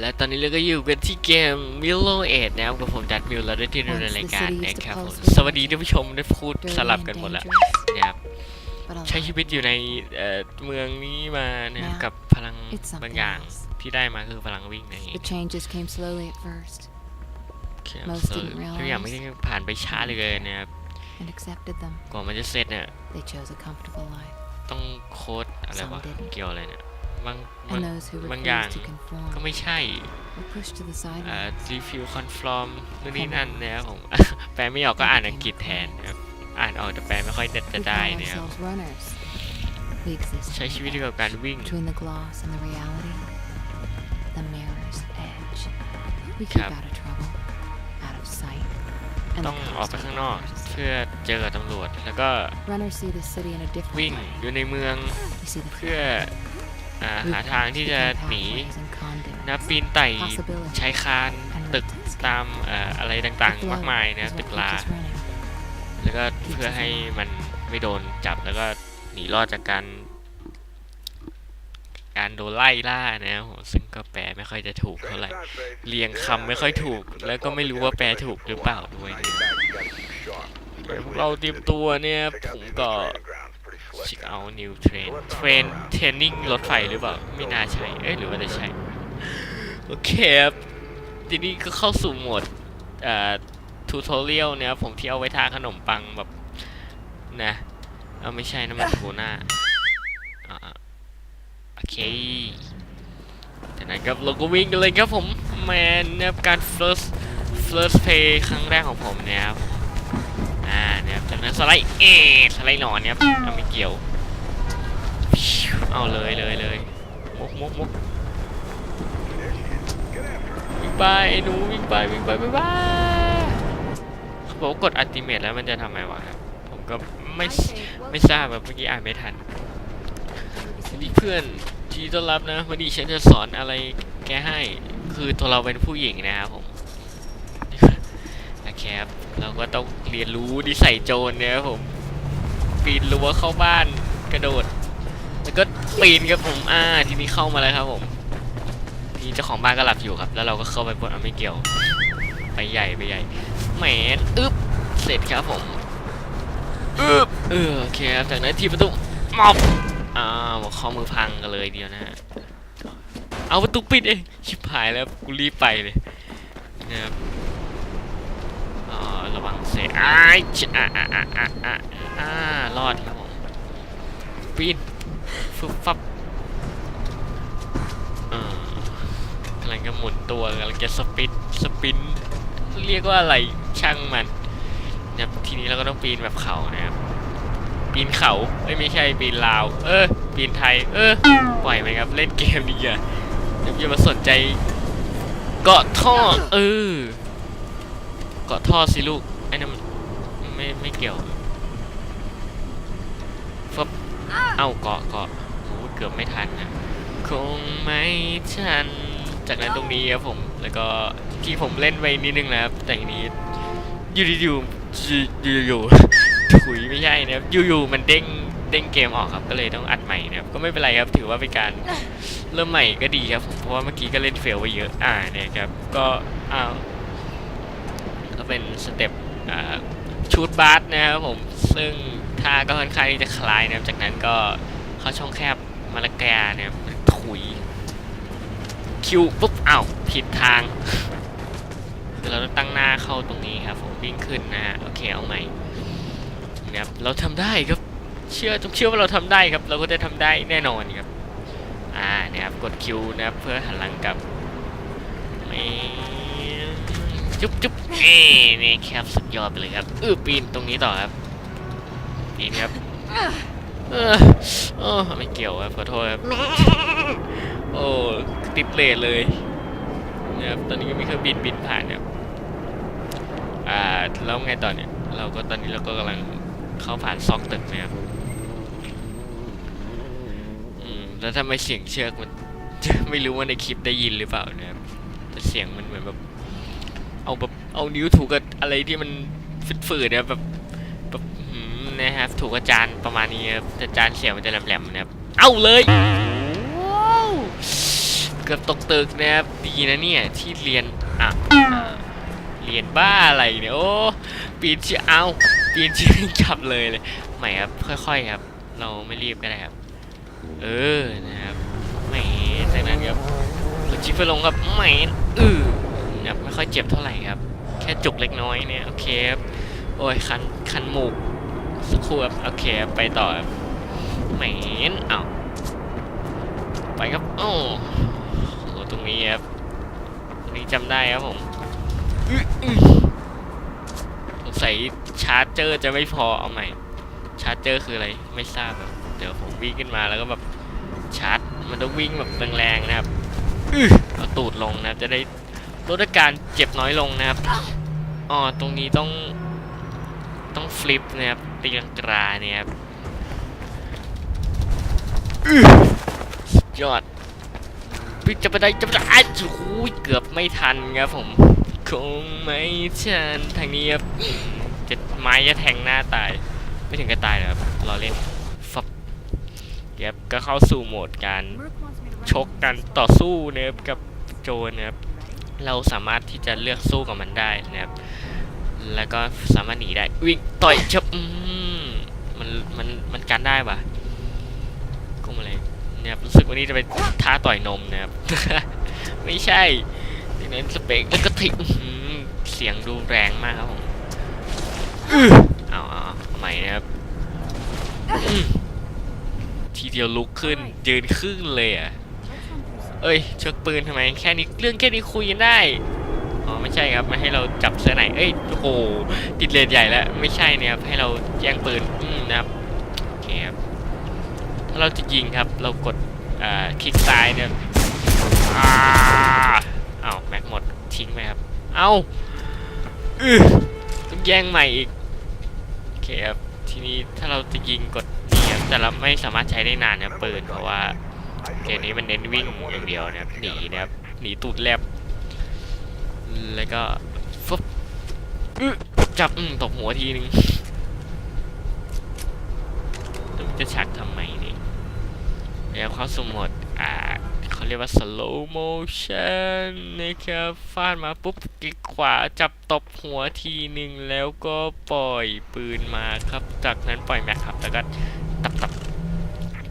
และตอนนี้เราก็อยู่กันที่เกม Willow Age นะครับกับผมดัดมิวแล้วด้วยที่ในรายการนะครับผมสวัสดีท่านผู้ชมได้พูดสลับกันหมดแล้วนะครับใช้ชีวิตอยู่ในเอ่อเมืองนี้มานะครับกับพ ลังบางอย่างที่ได้มาคือพลังวิ่งนั่นเอง The changes came slowly at first ครับ most เออ didn't realize ทุกอย่างไม่ได้ผ่านไปช้าเลยนะครับ and accepted them. ก่อนมันจะเสร็จเนี่ย They chose a comfortable life. ต้องโค้ดอะไรวะ Some didn't. เกี่ยวอะไรเนี่ยบางบาง And those who บางอย่าง refused to conform ก็ไม่ใช่ were pushed to the อ่า sidelines. รีฟิวคอนฟลอมนู่นนี่นั่นนะครับผมแปลไม่ออกก็อ่านอังกฤษแทนนะครับอ่านออกแต่แปลไม่ค่อยจะ We ได้ call นะครับ ourselves runners. We exist ใช้ชีวิตอยู่กับการวิ่ง between the gloss and the reality, the mirror's edge. We keep Cap. out of trouble, out of sight, and ต้ the องออกไป constant ข้างนอก wars. เพื่อเจอกับตำรวจ แล้วก็ Runners see the city in a วิ่ง different way. อยู่ในเมือง We see the เพื่ออ่า We หาทางที่จะ become หนี pathways and conduits, นะปีนไต่ possibilities, ใช้คาน and ตึก routes. ตามเอ่ออะไร The ต่าง flow ๆมากมายนะ is ตึ what กลา keeps us running. แล้วก็เพื่อให้มันไม่โดนจับแล้วก็ หนีรอดจากการ การโดนไล่ล่านะครับผมซึ่งก็แปลไม่ค่อยจะถูกเท่าไหร่เรียงคำไม่ค่อยถูก แล้วก็ไม่รู้ว่าแปลถูกหรือเปล่าด้วยเดี๋ยวพวกเราเตรียมตัวเนี่ย ผมก็เช็คเอานิวเทรนเทรนเทรนนิ่งรถไฟหรือเปล่า ไม่น่าใช่ เอ๊ะหรือว่าจะใช่ โอเคครับทีนี้ก็เข้าสู่โหมดเอ่อทูทอเรียลเนี่ยผมที่เอาไว้ทาขนมปังแบบนะ เอาไม่ใช่นะมันทูน่าอ่าโอเคจากนั้นครับเราก็วิ่งกันเลยครับผมแมนนะครับการ first first play ครั้งแรกของผมเนี่ยครับอ่าเนี่ยครับจากนั้นสไลด์เอสไลด์หนอนเนี่ยครับเอาไม่เกี่ยวเอาเลยเลยเลยมุกมุกมุกวิ่งไปไอ้หนูวิ่งไปวิ่งไปวิ่งไปเขาบอกว่ากดอัลติเมทแล้วมันจะทำไงวะครับผม ก็ไม่ไม่ทราบแบบเมื่อกี้อ่านไม่ทันสวัสดีเพื่อนที่ต้อนรับนะวันนี้ฉันจะสอนอะไรแกให้ คือตัวเราเป็นผู้หญิงนะครับผมนะครับเราก็ต้องเรียนรู้นิสัยโจรเนี่ยครับผมปีนรั้วเข้าบ้านกระโดด แล้วก็ปีนครับผมอ่าทีนี้เข้ามาแล้วครับผมนี่เจ้าของบ้านก็หลับอยู่ครับ แล้วเราก็เข้าไปบนเอาไม่เกี่ยว ไปใหญ่ไปใหญ่แหมอึ๊บเสร็จครับผม เออโอเคครับจากนั้นทีประตูมอบอ้าวข้อมือพังกันเลยเดียวนะฮะเอาประตูปิดเองชิบหายแล้วกูรีบไปเลยนะครับอ๋อระวังเสร็จอ้ายอะอะอะอะอะอ่ารอดครับผมปีนฟึบฟับอ่ากำลังจะหมุนตัวกำลังจะสปินสปินเรียกว่าอะไรช่างมัน นะครับทีนี้เราก็ต้องปีนแบบเขานะครับปีนเขาเอ้ยไม่ใช่ปีนลาว เออ ปีนไทย เออปล่อยไหมครับ เล่นเกมดีอะอย่ามาสนใจเกาะท่อเออเกาะท่อสิลูกไอ้นั่นมันไม่ไม่เกี่ยวฟบเอ้าเกาะเกาะโอ้เกือบไม่ทันนะคงไม่ทันจากนั้นตรงนี้ครับผม แล้วก็ที่ผมเล่นไปนิดนึงนะครับแต่ทีนี้อยู่ๆอยู่อยู่ อยู่ๆถุยไม่ใช่นะครับอยู่ๆมันเด้งเด้งเกมออกครับก็เลยต้องอัดใหม่นะครับก็ไม่เป็นไรครับถือว่าเป็นการเริ่มใหม่ก็ดีครับเพราะว่าเมื่อกี้ก็เล่นเฟลไปเยอะอ่าเนี่ยครับก็อ้าวก็เป็นสเต็ปอ่าชูดบาสนะครับผมซึ่งท่าก็ค่อนข้างที่จะคลายนะครับจากนั้นก็เข้าช่องแคบมาละแกาเนี่ยถุยคิวปุ๊บอ้าวผิดทาง คือเราต้องตั้งหน้าเข้าตรงนี้ครับผมวิ่งขึ้นนะฮะโอเคเอาใหม่นะครับเราทำได้ครับเชื่อต้องเชื่อว่าเราทำได้ครับ เราก็จะทำได้แน่นอนครับอ่านี่ครับกดคิวนะครับเพื่อหันหลังกลับจุ๊บจุ๊บเอ้นี่ครับสุดยอดไปเลยครับเออปีนตรงนี้ต่อครับปีนครับเออโอ้ไม่เกี่ยวครับขอโทษครับโอ้ติดเลทเลยนะครับตอนนี้ก็มีเครื่องบินบินผ่านนะครับ อ่าแล้วไงตอนเนี้ยเราก็ตอนนี้เราก็กำลังเข้าผ่านซอกตึกนะครับอืมแล้วทำไมเสียงเชือกมัน ไม่รู้ว่าในคลิปได้ยินหรือเปล่านะครับแต่เสียงมันเหมือนแบบ เอาแบบเอานิ้วถูกกับอะไรที่มันฝืดๆนะครับแบบแบบหืมนะครับถูกกับจานประมาณนี้ครับแต่จานเสียงมันจะแหลมๆนะครับ เอาเลยว้าวเกือบตกตึกนะครับดีนะเนี่ยที่เรียนอะอะ เรียนบ้าอะไรเนี่ยโอ้ปีนชือเอาปีนชือกจับเลยเลยใหม่ครับค่อยๆครับ เราไม่รีบก็ได้ครับ เออนะครับแหมจากนั้นครับกดชิปเพื่อลงครับแหมอือครับไม่ค่อยเจ็บเท่าไหร่ครับ แค่จุกเล็กน้อยเนี่ยโอเคครับโอ้ยคันคันหมูกสักครู่ครับโอเคครับไปต่อครับแหมเอ้าไปครับโอ้โหตรงนี้ครับตรงนี้จำได้ครับผม สงสัยชาร์จเจอร์จะไม่พอเอาใหม่ ชาร์จเจอร์คืออะไรไม่ทราบเดี๋ยวผมวิ่งขึ้นมาแล้วก็แบบชาร์จมันต้องวิ่งแบบแรงๆนะครับอื้อเอาตูดลงนะจะได้ลดอาการเจ็บน้อยลงนะครับอ๋อตรงนี้ต้องต้องฟลิปนะครับตีลังกราเนี่ยครับอื้อดยอดวิ่งจะไปได้จะไปได้อ้าวโอ้ยเกือบไม่ทันครับผม คงไม่ทันทางนี้ครับจะไม้จะแทงหน้าตาย ไม่ถึงกับตายนะครับรอเล่นฟับเก็บก็เข้าสู่โหมดการชกกันต่อสู้นะครับกับโจนะครับเราสามารถที่จะเลือกสู้กับมันได้นะครับ แล้วก็สามารถหนีได้วิ่งต่อยชับมมันมันมันกันได้ปะกุ้มอะไรเนี่ยรู้สึกว่านี่จะเป็นท้าต่อยนมนะครับ ไม่ใช่ ดังนั้นสเปกแล้วก็ทิ้งอื้อหือเสียงดูแรงมากครับผมอื้อเอาเอาเอาใหม่นะครับอื้อทีเดียวลุกขึ้นยืนขึ้นเลยอะเอ้ยเชือกปืนทำไมแค่นี้เรื่องแค่นี้คุยกันได้อ๋อไม่ใช่ครับไม่ให้เราจับเสื้อไหนเอ้ยโอ้โหติดเลนใหญ่แล้วไม่ใช่เนี่ยครับให้เราแย่งปืนอืมนะครับโอเคครับถ้าเราจะยิงครับ เรากดอ่าคลิกซ้ายเนี่ยอ่า ทิ้งไปครับ เอาอือต้องแย่งใหม่อีก โอเคครับ ทีนี้ถ้าเราจะยิงกดนี่ครับแต่เราไม่สามารถใช้ได้นานนะปืนเพราะว่าเกมนี้มันเน้นวิ่งอย่างเดียวนะครับ หนีนะครับ หนีตูดแลบ แล้วก็ฟึบจับตบหัวทีนึงจะชักทำไมนี่แล้วเข้าสมุดอ่า เขาเรียกว่า slow motion นะครับฟาดมาปุ๊บคลิกขวาจับตบหัวทีหนึ่งแล้วก็ปล่อยปืนมาครับ จากนั้นปล่อยแม็กครับ แล้วก็ตับตับ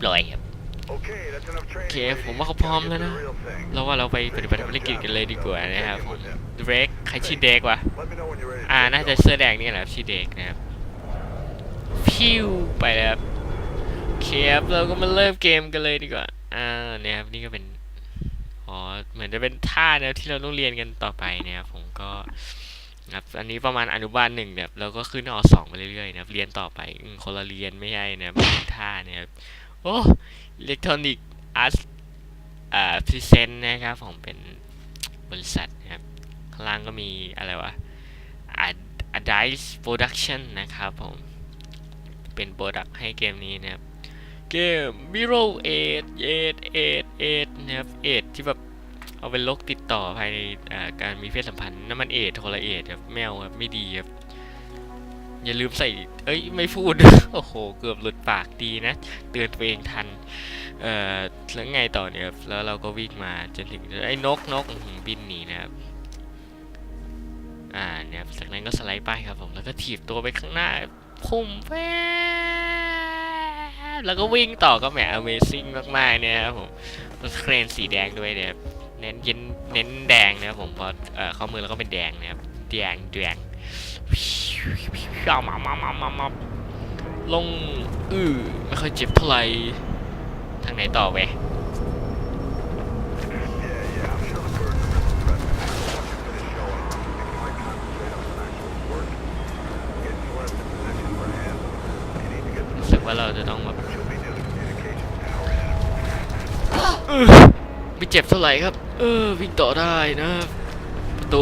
ปล่อยครับโอเคผมว่าเขาพร้อมแล้วนะ เราว่าเราไปปฏิบัติภารกิจกันเลยดีกว่านะครับผมเดรกใครชื่อเดกวะอ่าน่าจะเสื้อแดงนี่แหละชื่อเดกนะครับพิวไปแล้วครับเคครับเราก็มาเริ่มเกมกันเลยดีกว่าอ่าเนี่ยครับนี่ก็เป็น เหมือนจะเป็นท่านะที่เราต้องเรียนกันต่อไปนะครับผมก็ครับอันนี้ประมาณอนุบาลหนึ่งแบบแล้วก็ขึ้นอสองไปเรื่อยๆนะครับเรียนต่อไปคนละเรียนไม่ใช่นะเป็นท่าเนี่ยครับโอ้อิเล็กทรอนิกส์อาร์ตอ่าพรีเซนต์นะครับผมเป็นบริษัทนะครับข้างล่างก็มีอะไรวะ a d i c e Production นะครับผม เป็นโปรดักให้เกมนี้นะครับ เกม Mirror 8 8 8 8นะครับ8ที่แบบ เอาเป็นโรคติดต่อภายในการมีเพศสัมพันธ์นั่นมันเอดโทรเอดครับแมวครับไม่ดีครับอย่าลืมใส่ เอ้ย ไม่พูด โอ้โห เกือบหลุดปากดีนะ เตือนตัวเองทัน เอ่อ แล้วไงต่อเนี่ยครับ แล้วเราก็วิ่งมาจนถึง ไอ้นกนกบินหนีนะครับ อ่า เนี่ยจากนั้นก็สไลด์ไปครับผม แล้วก็ถีบตัวไปข้างหน้า พุ่มแวแล้วก็วิ่งต่อก็แหม Amazing มากๆเนี่ยครับผมรถเครนสีแดงด้วยเนี่ย เน้นเย็นเน้นแดงนะครับผมพอเอ่อข้อมือแล้วก็เป็นแดงนะครับ แดงแดงมามามามามาลงอือไม่ค่อยเจ็บเท่าไหร่ทางไหนต่อเว้ย รู้สึกว่าเราจะต้องแบบเออไม่ เจ็บเท่าไหร่ครับ เออวิ่งต่อได้นะครับประตู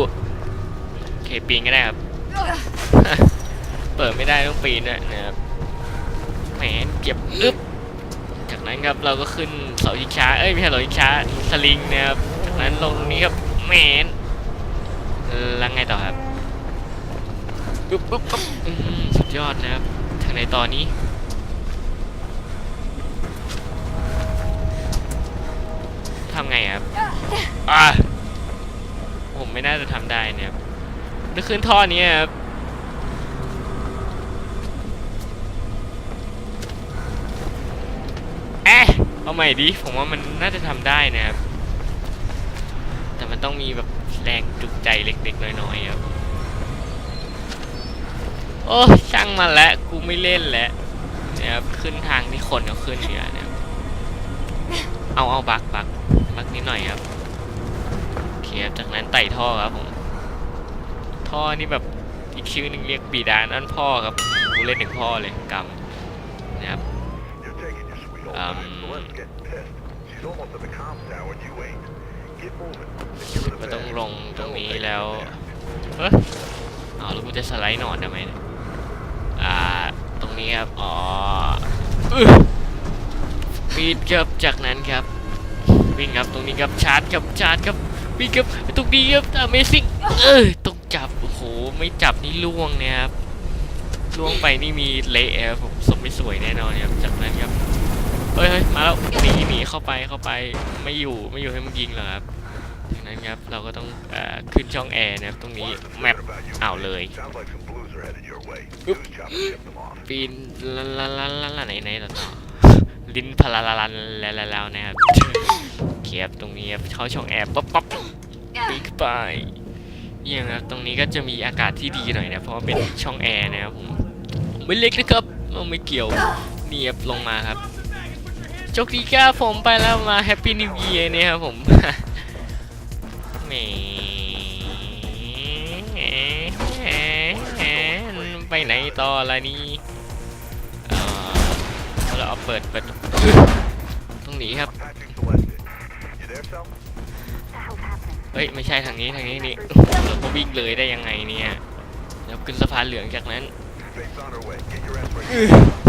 โอเคปีนก็ได้ครับ เปิดไม่ได้ต้องปีนด้วยนะครับแหมเจ็บอึ๊บจากนั้นนั้นครับเราก็ขึ้นเสาชิงช้าเอ้ยไม่ใช่เสาชิงช้าสลิงนะครับจากนั้นลงตรงนี้ครับแหมนแล้วไงต่อครับปุ๊บปุ๊บปุ๊บอื้อหือสุดยอดนะครับทางในตอนนี้ ทำไงครับอ่าผมไม่น่าจะทำได้นะครับถ้าขึ้นท่อนี้ครับเอ๊ะเอาใหม่ดิผมว่ามันน่าจะทำได้นะครับ แต่มันต้องมีแบบแรงจุกใจเล็กๆน้อยๆครับโอ้ช่างมันแล้วกูไม่เล่นแล้วนะครับขึ้นทางที่คนเขาขึ้นเนี่ยนะครับเอาเอาบักบัก บักนิดหน่อยครับโอเคครับจากนั้นไต่ท่อครับผมท่อนี่แบบอีกชื่อหนึ่งเรียกบีดานั่นพ่อครับกูเล่นถึงพ่อเลยกำนะครับ You're taking your sweet old Um, time. Celeste's getting pissed. She's almost at the comms tower and you ain't. Get moving. and give her the ก็ต้อง badge. ลงตรงนี้ Then we'll take it แล้ว from there. เฮ้ยเอาแล้วกูจะสไลด์หนอนทำไมเนี่ยอ่าตรงนี้ครับอ๋ออึ๊ะปีดครับจากนั้นครับ วิ่งครับตรงนี้ครับชาร์จครับชาร์จครับวิ่งครับตรงนี้ครับ Amazing เอ้ยต้องจับโอ้โหไม่จับนี่ล่วงเนี่ยครับล่วงไปนี่มีเละครับผมสมไม่สวยแน่นอนครับจากนั้นครับเฮ้ยเฮ้ยมาแล้วหนีหนีเข้าไปเข้าไปไม่อยู่ไม่อยู่ให้มึงยิงเหรอครับจากนั้นครับเราก็ต้องเอ่อขึ้นช่องแอร์นะครับตรงนี้ What's แมป about you, อ้าว kid? เลย Sounds like some blues are headed your way. Oop. News chopper shipped them off. ปีนลาลาลาลาลาไหนไหนต่อต่อ ลิ้นพลาลาลันแล้วแล้วนะครับเขียบตรงนี้เข้าช่องแอร์ป๊อปป๊อปปีกไปเยี่ยงครับตรงนี้ก็จะมีอากาศที่ดีหน่อยนะเพราะเป็นช่องแอร์นะครับผมไม่เล็กนะครับไม่เกี่ยวเนียบลงมาครับโชคดีครับผมไปแล้วมาแฮปปี้นิว e ย r เนี่ยครับผมแหมไปไหนต่อละนี่ เราเอาเปิดเปิดตรงนี้ครับ เฮ้ยไม่ใช่ทางนี้ทางนี้นี่เราก็วิ่งเลยได้ยังไงเนี่ยแล้วขึ้นสะพานเหลืองจากนั้น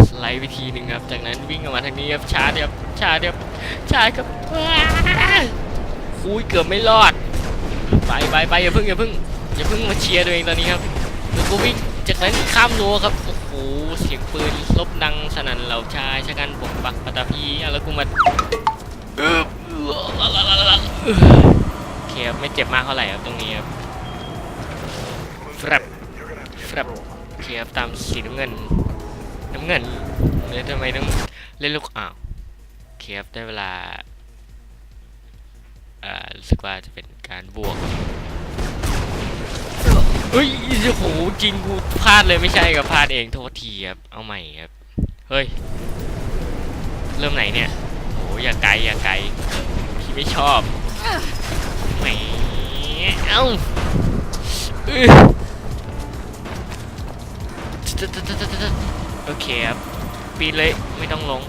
สไลด์ไปทีหนึ่งครับ จากนั้นวิ่งออกมาทางนี้ครับชาร์จครับชาร์จครับชาร์จครับอุ้ยเกือบไม่รอดไปไปไปอย่าเพิ่งอย่าเพิ่งอย่าเพิ่งมาเชียร์ตัวเองตอนนี้ครับแล้วก็วิ่งจากนั้นข้ามรั้วครับโอ้โห เสียงปืนลบดังสนั่นเหล่าชายชะกันปกปักปัตตภีอะแล้วกูมาอึ๊บลาลาลาลาโอเคครับไม่เจ็บมากเท่าไหร่ครับตรงนี้ครับ Frap. You're gonna have to get ครับโอเคครับตามสีน้ำเงิน น้ำเงินเนี่ยทำไมต้องเล่นลูกอ้าวโอเคครับได้เวลาอ่อรู้สึกว่าจะเป็นการบวก เฮ้ยโอ้โหจริงกูพลาดเลยไม่ใช่กับพลาดเองโทษทีครับ เอาใหม่ครับ เฮ้ย เริ่มไหนเนี่ยโอ้อย่าไกลอย่าไกลพี่ไม่ชอบแหมเอ้าอื้อโอเคครับ ปีนเลยไม่ต้องลง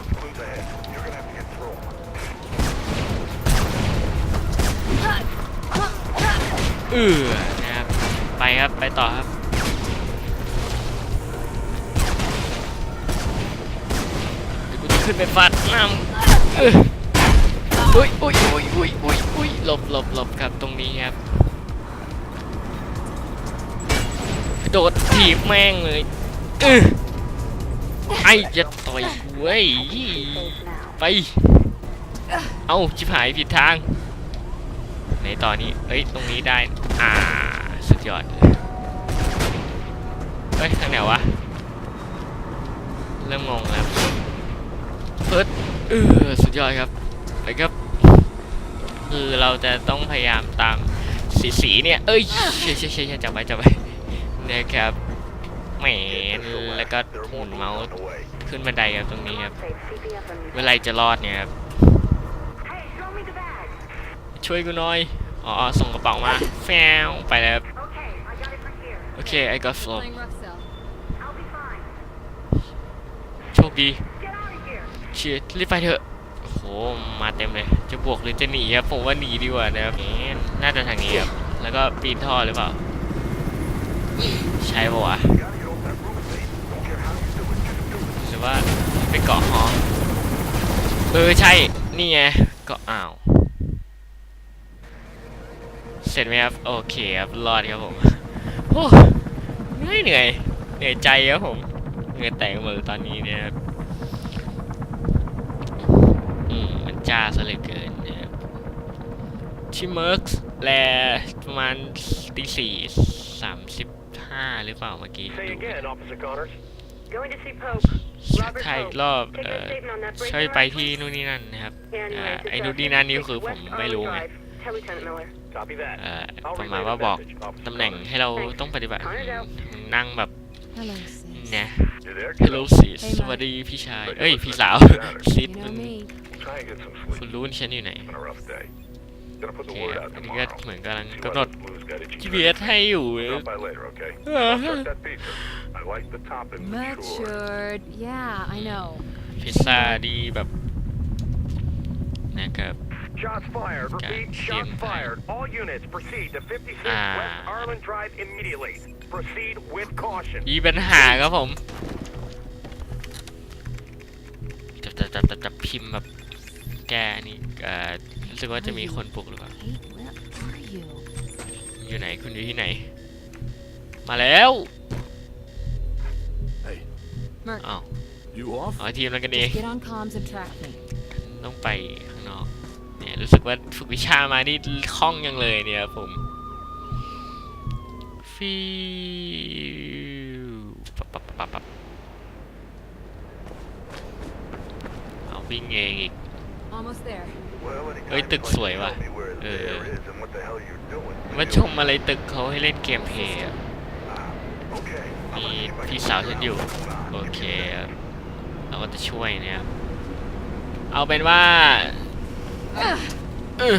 เออ ไปครับ ไปต่อครับ เดี๋ยวกูจะขึ้นไปฟาดน้ำอุ้ยอุ้ยอุ้ยอุ้ยอุ้ยอุ้ยหลบหลบหลบครับตรงนี้ครับโดดถีบแม่งเลยเออไอ้จะต่อยกูเว้ยไป เอ้าชิบหายผิดทางในตอนนี้ เอ้ย ตรงนี้ได้ อ่า สุดยอดเลยเฮ้ยทางไหนวะ เริ่มงงแล้วเฟิร์สเออสุดยอดครับไปครับ คือเราจะต้องพยายามตามสีสีเนี่ย เอ้ยใช่ใช่ใช่จับไว้จับไว้นะครับแหมแล้วก็หมุนเมาส์ขึ้นบันไดครับตรงนี้ครับเมื่อไรจะรอดเนี่ยครับ ช่วยกูหน่อย อ๋อ ส่งกระเป๋ามาแฟวไปแล้ว ครับโอเค I got flow Playing rough cell. โชคดีเชียร์รีบไปเถอะโอ้โห มาเต็มเลย จะบวกหรือจะหนีครับ ผมว่าหนีดีกว่านะครับเอ๊ะน่าจะทางนี้ครับ แล้วก็ปีนท่อหรือเปล่า ใช่ปะวะ You gotta get off that roof, Fate. Don't care how you do it. Just do it. หรือว่าไปเกาะหอเออใช่ นี่ไง ก็อ้าว เสร็จไหมครับ โอเคครับ รอดครับผม โอ้เหนื่อยเหนื่อยเหนื่อยใจครับผมเหนื่อยแตกหมดเลยตอนนี้เนี่ยครับอืมมันจ้าซะเหลือเกินนะครับที่เมิร์กแลประมาณตีสี่สามสิบห้าหรือเปล่าเมื่อกี้ Say ดู again, Officer Connors. Going to see Pope. Robert ใช่อีก Pope. รอบ Take เอ่ that อ statement on that break ช่วย in ไป line, ที่ please. นู่นนี่นั่นนะครับ Anyway, เอ่อ it's ไอ้ a นู่น suspect. นี่นั่นนี่ Take คือผม West ไม่ Arlen รู้ไง Drive. Tell Lieutenant Miller. Copy that. เอ่อ I'll ประมาณ relay ว่า the บอก message, Officer ตำแหน่ง Connors. ให้เราต้องปฏิบัติ Connors out. นั่งแบบ Hello, sis. นะ You there, ฮัลโหล kiddo? สิ Hey, สวัสดีพี่ชาย But เอ้ย you're พี่ listening สาว to Saturn. ซิด You มัน know me. Try and get some คุณ sleep. รู้ฉันอยู่ไหน It's been a rough day. Gonna โอ put เค the word ครับ out อันนี้ก็ tomorrow. เหมือนกำลัง See กำ what หนด the blues got itchy GPS for. ให้อยู่ Drop by later, okay? Uh-huh. I'll start that pizza. I like the topping, sure. Matured. Yeah, I know. พิซซ่าดีแบบ นะครับ Shots fired. Repeat, God, shots damn. fired. All units proceed to 56 Ah. West Arlen Drive immediately. Proceed with caution. มีปัญหาครับผมจะจะจะจะจะพิมพ์แบบแก้อันนี่เอ่อรู้สึกว่าจะมีคนปลุกหรือเปล่า Kate, where are you? อยู่ไหนคุณอยู่ที่ไหน มาแล้ว Hey, Merc, อ้าว you off? อ๋อทีมนั้นกันเอง just get on comms and track me. ต้องไปข้างนอกเนี่ย รู้สึกว่าฝึกวิชามานี่คล่องยังเลยเนี่ยครับผมฟิวปับปับปับปับเอาวิ่งเองอีก Almost there. Well, anytime Ơi, you'd ตึก like to สวยว่ะ tell me where the Ừ. bear is and what the hell you're doing, มา you ชมอะไรตึกเขาให้เล่นเกมเพลย์อะ Ah, okay. I'm มี gonna see if I พี่ can สาว figure ฉัน out อยู่ what's going on. โอ Give เค me a ครับ second. เราก็จะช่วยเนี่ย เอาเป็นว่า เออ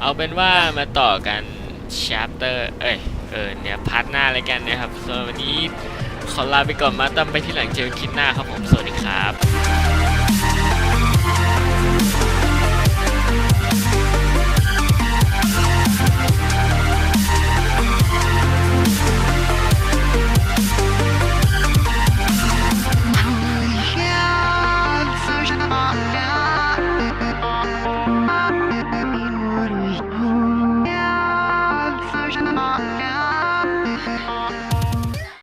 เอาเป็นว่ามาต่อกัน chapter เอ้ย เออเนี่ยพาร์ทหน้าเลยกันนะครับส่วนวันนี้ขอลาไปก่อนมาตั้มไปที่หลังเจอคลิปหน้าครับผม สวัสดีครับ